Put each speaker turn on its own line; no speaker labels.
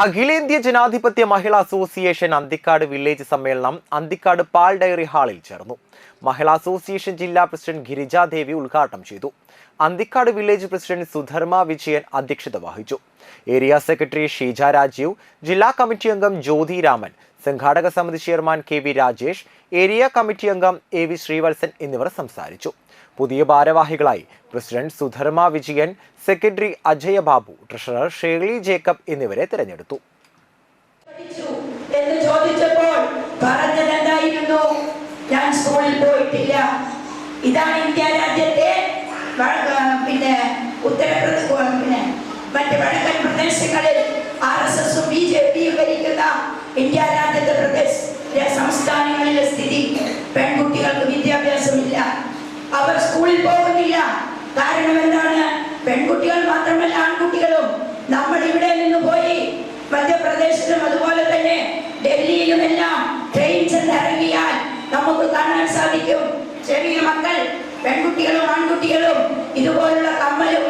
അഖിലേന്ത്യാ ജനാധിപത്യ മഹിളാ association Anthikad village സമ്മേളനം അന്തിക്കാട് പാൽ ഡയറി ഹാളിൽ ചേർന്നു. മഹിളാ അസോസിയേഷൻ ജില്ലാ പ്രസിഡന്റ് ഗിരിജാദേവി ഉദ്ഘാടനം ചെയ്തു. അന്തിക്കാട് വില്ലേജ് പ്രസിഡന്റ് സുധർമ്മ വിജയൻ അധ്യക്ഷത വഹിച്ചു. ഏരിയ സെക്രട്ടറി ഷീജ രാജീവ് ജില്ലാ കമ്മിറ്റി അംഗം ജ്യോതി രാമൻ സംഘാടക സമിതി chairman K V Rajesh area committee അംഗം എ വി ശ്രീവത്സൻ എന്നിവർ സംസാരിച്ചു. പുതിയ ഭാരവാഹികളായി president Sudharma Vijayan secretary Ajaya Babu treasurer Shirley Jacob എന്നിവരെ തിരഞ്ഞെടുത്തു.
ഇതാണ് ഇന്ത്യ രാജ്യത്തെ പിന്നെ ഉത്തർപ്രദേശ് സംസ്ഥാനങ്ങളിലെ സ്ഥിതി. പെൺകുട്ടികൾക്ക് വിദ്യാഭ്യാസമില്ല. അവർ സ്കൂളിൽ പോകുന്നില്ല. കാരണം എന്താണ്? പെൺകുട്ടികൾ മാത്രമല്ല ആൺകുട്ടികളും. നമ്മൾ ഇവിടെ നിന്ന് പോയി മധ്യപ്രദേശിലും അതുപോലെ തന്നെ ഡൽഹിയിലും എല്ലാം ട്രെയിൻ ചെന്നിറങ്ങിയാൽ നമുക്ക് കാണാൻ സാധിക്കും. ചെറിയ മക്കൾ പെൺകുട്ടികളും ആൺകുട്ടികളും ഇതുപോലുള്ള കമ്മലും